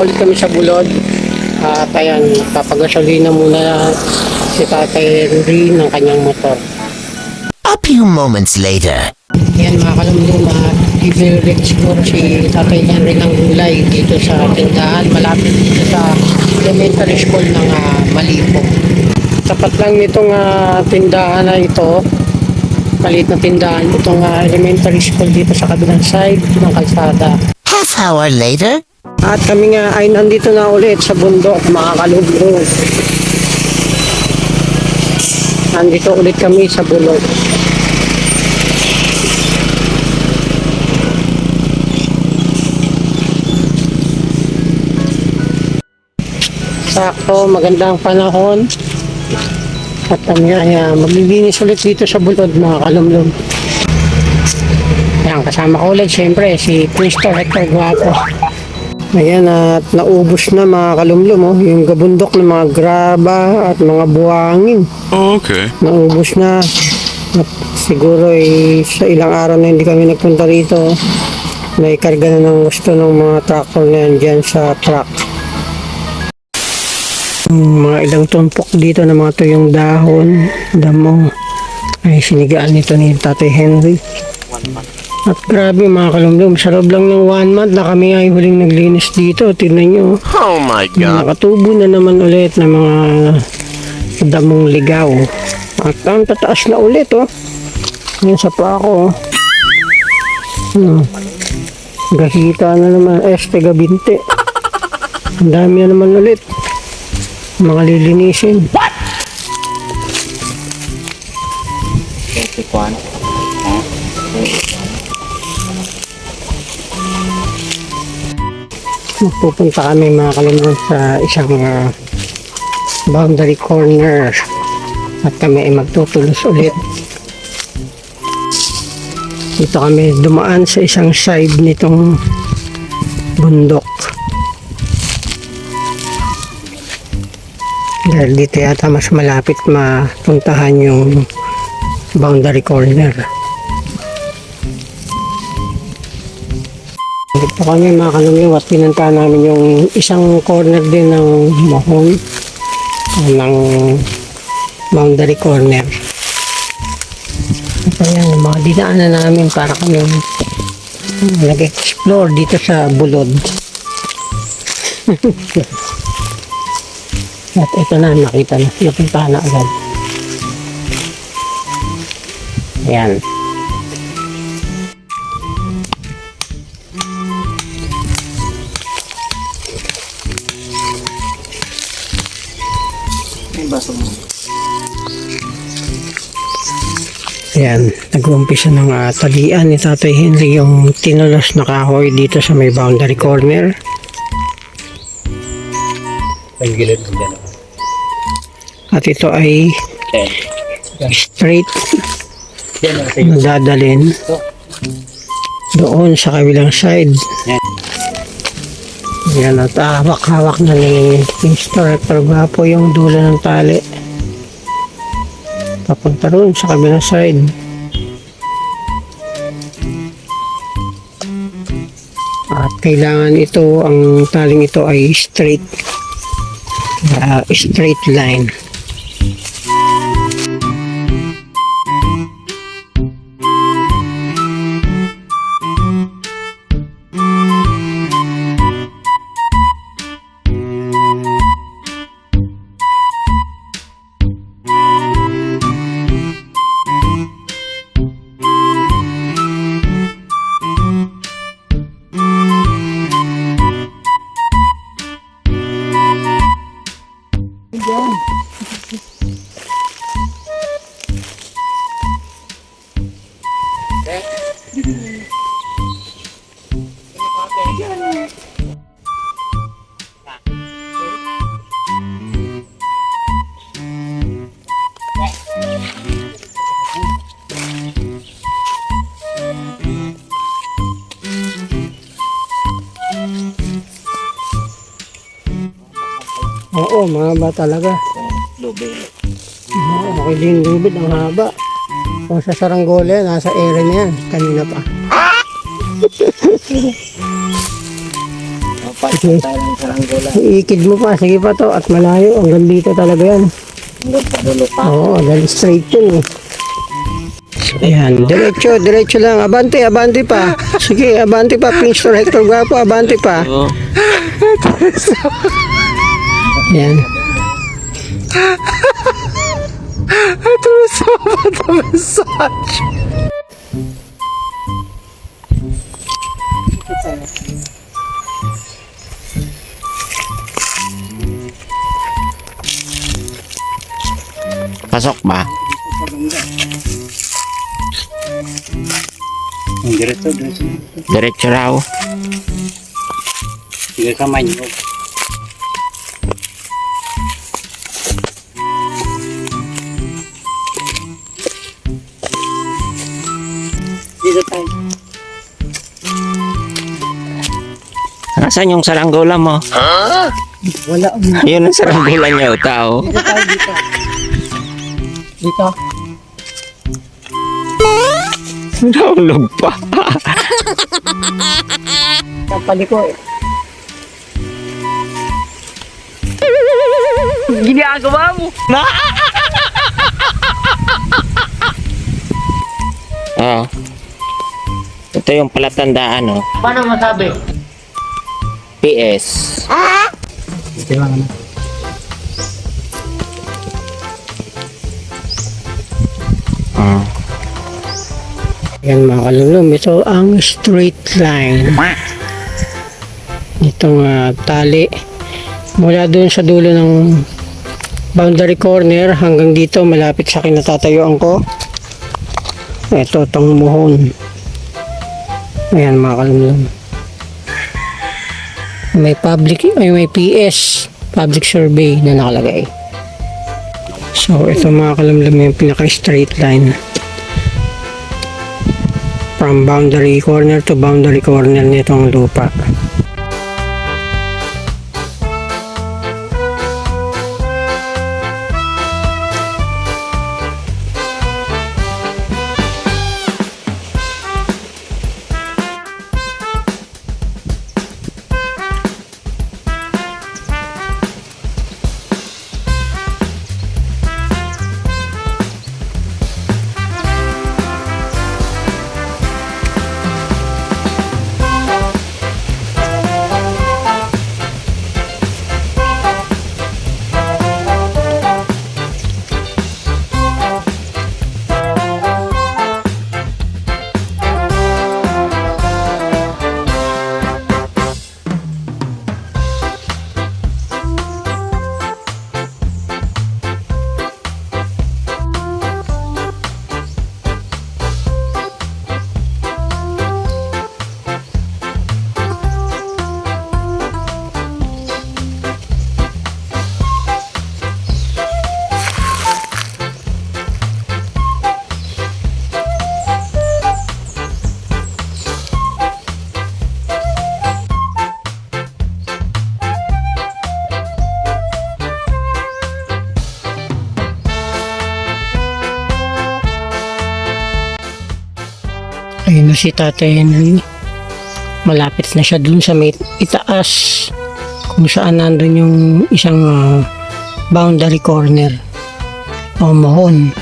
pupunta ulit kami sa Bulod. At ayan, papagasolina muna si Tatay Henry ng kanyang motor. A few moments later. Yan mga kalumdum, uh, i-direct siguro si Tatay Henry ng gulay dito sa tindahan, malapit dito sa elementary school ng uh, Malipong. Tapat lang nitong ah, tindahan na ito, maliit na tindahan, itong ah, elementary school dito sa kabilang side ng kalsada. Half hour later. At kami nga ay nandito na ulit sa bundok, mga kalumdum. Nandito ulit kami sa bulog. Sakto, magandang panahon. At kami ay uh, maglilinis ulit dito sa bulod mga kalumlum. Yan, kasama ko ulit siyempre si Cristo Hector Guapo. Ayan at naubos na mga kalumlum oh, yung gabundok ng mga graba at mga buhangin. Oh, okay. Naubos na. At siguro eh, sa ilang araw na hindi kami nagpunta rito, may karga na ng gusto ng mga tractor na yan dyan sa truck. Mga ilang tumpok dito na mga tuyong dahon, damo, ay sinigaan nito ni Tatay Henry. At grabe mga kalumlum, sa loob lang ng one month na kami ay huling naglinis dito. Tignan nyo, Oh my nakatubo na naman ulit ng mga damong ligaw. At ang tataas na ulit, oh. Yan sa pa ako, oh. Hmm. Gahita na naman, este gabinte. Ang dami na naman ulit. Mga lilinisin. Pupunta kami mga kalumdum sa isang ah, boundary corner at kami ay magtutulos ulit. Dito kami dumaan sa isang side nitong bundok. Dahil dito yata mas malapit mapuntahan yung boundary corner. Dito kami mga kalumyo at pinunta namin yung isang corner din ng mahon ng boundary corner. Ayan, yung mga dinaanan namin para kami nag-explore dito sa Bulod. At ito na, nakita na, napunta na agad. Ayan. Ayan, nag-umpisa ng uh, talian ni Tatay Henry yung tinulos na kahoy dito sa may boundary corner. Ang gilid mo dyan. At ito ay straight na dadalhin doon sa kabilang side. Yan at hawak-hawak na ni Mr. Gwapo yung dulo ng tali. Papunta roon sa kabilang side. At kailangan ito, ang taling ito ay straight. Ah, straight line. Oo, mahaba talaga. lubid. Ma- Okay din lubid, ang haba. Kung sa Saranggole, nasa area na yan. Kanina pa. Sige. tayo ng saranggola. Iikid mo pa. Sige pa to. At malayo. Hanggang dito talaga yan. Hanggang sa dulo pa. Oo, dahil straight yun eh. Ayan, diretso, diretso lang. Abante, abante pa. Sige, abante pa. Pinster Hector Guapo, abante pa. Oo. Ayan. Pasok ba? Diretso, diretso. Diretso raw. Sige ka man Nasaan yung saranggola mo? Wala. Yun ang saranggola niya, oh, tao. Dito tayo, dito. Dito. Nahulog pa. Kapali ko eh. Ginagawa mo. Na! Oo. Ito yung palatandaan, oh. Paano masabi? PS. Ito lang. Mm. Yan mga kalulum, ito ang straight line. Itong ah, tali mula doon sa dulo ng boundary corner hanggang dito malapit sa kinatatayuan ko. Ito, itong muhon. Ayan mga kalulum. May public, ay may PS, public survey na nakalagay. So, ito mga kalamlam yung pinaka-straight line from boundary corner to boundary corner nitong lupa. Ayun na si Tatay Henry. Malapit na siya dun sa may itaas kung saan nandun yung isang ah, boundary corner o mohon.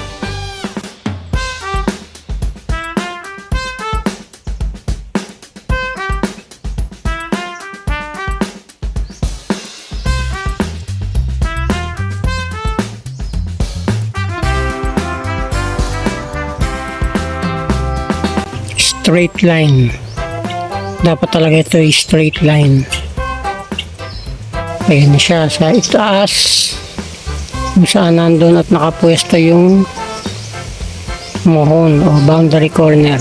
Straight line. Dapat talaga ito ay straight line. Ayan siya sa itaas. Kung saan nandun at nakapwesto yung mohon o boundary corner.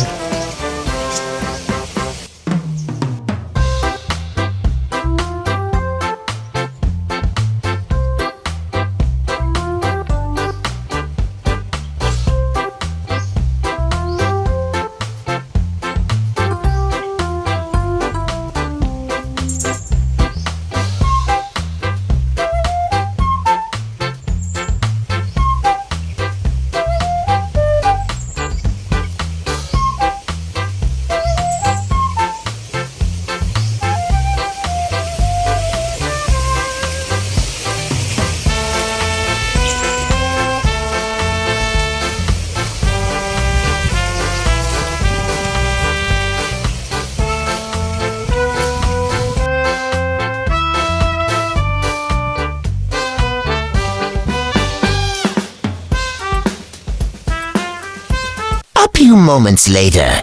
Few moments later.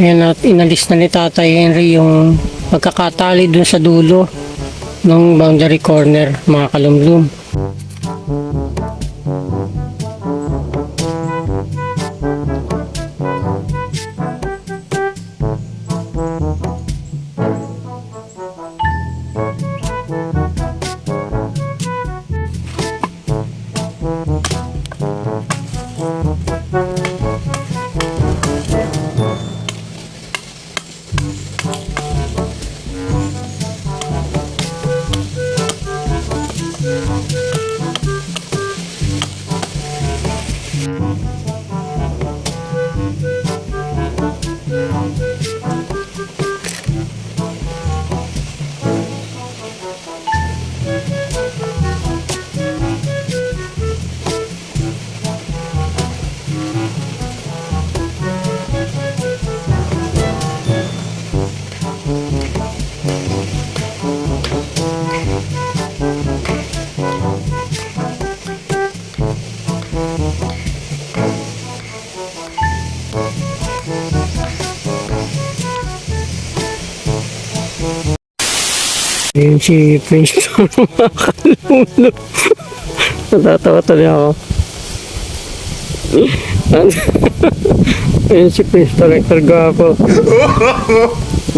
Ayan at inalis na ni Tatay Henry yung pagkakatali dun sa dulo ng boundary corner mga kalumlum. Ayun si Prince mga kalumlum. Natatawa tuloy ako. Ayun si Prince Director Gwapo.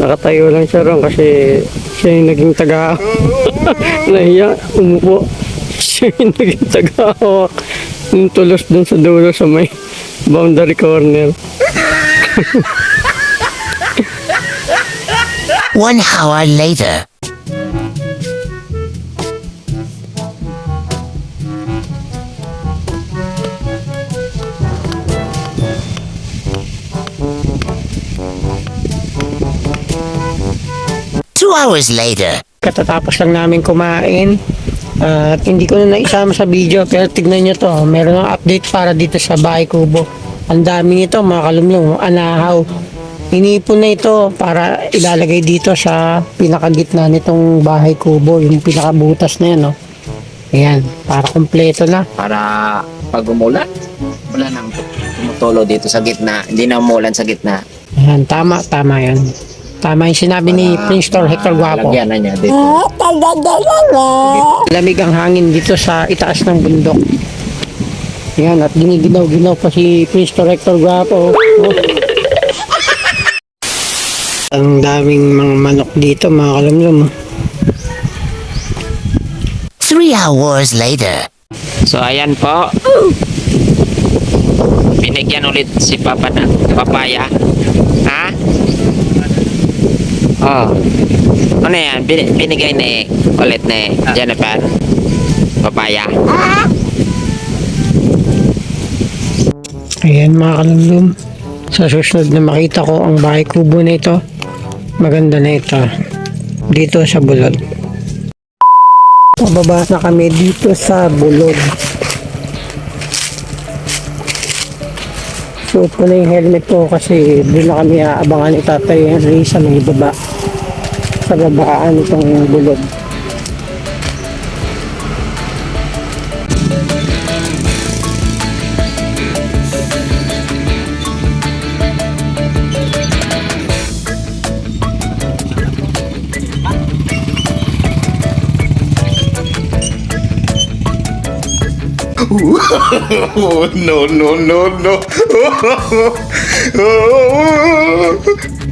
Nakatayo lang siya ron kasi siya yung naging taga nahiya, umupo. Siya yung naging taga-hawak ng tulos dun sa dulo sa may boundary corner. One hour later. Two hours later. Katatapos lang namin kumain at hindi ko na naisama sa video pero tignan nyo to meron ng update para dito sa bahay kubo ang dami nito mga kalumlong anahaw inipon na ito para ilalagay dito sa pinakagitna nitong bahay kubo yung pinakabutas na yan no? ayan para kompleto na Para pag umulan, wala nang tumutulo dito sa gitna. Hindi na umulan sa gitna. ayan tama tama yan tama yung sinabi ni Prince Tor Hector Guapo Lagyan na niya dito. Lamig ang hangin dito sa itaas ng bundok. Yan, at giniginaw-ginaw pa si Prince Rector Guapo. Oh. ang daming mga manok dito, mga kalamlam. Three hours later. So ayan po. Binigyan ulit si Papa ng papaya. Ha? Oh. Ano yan? Bin- binigay ni ulit ni Jennifer. Papaya. Ayan mga kalamlam. Sa susunod na makita ko ang bahay kubo na ito. Maganda na ito. Dito sa Bulod. Pababa na kami dito sa Bulod. Suot ko na yung helmet ko kasi doon na kami aabangan ni Tatay Henry sa may baba. Sa babaan itong Bulod. no, no, no, no.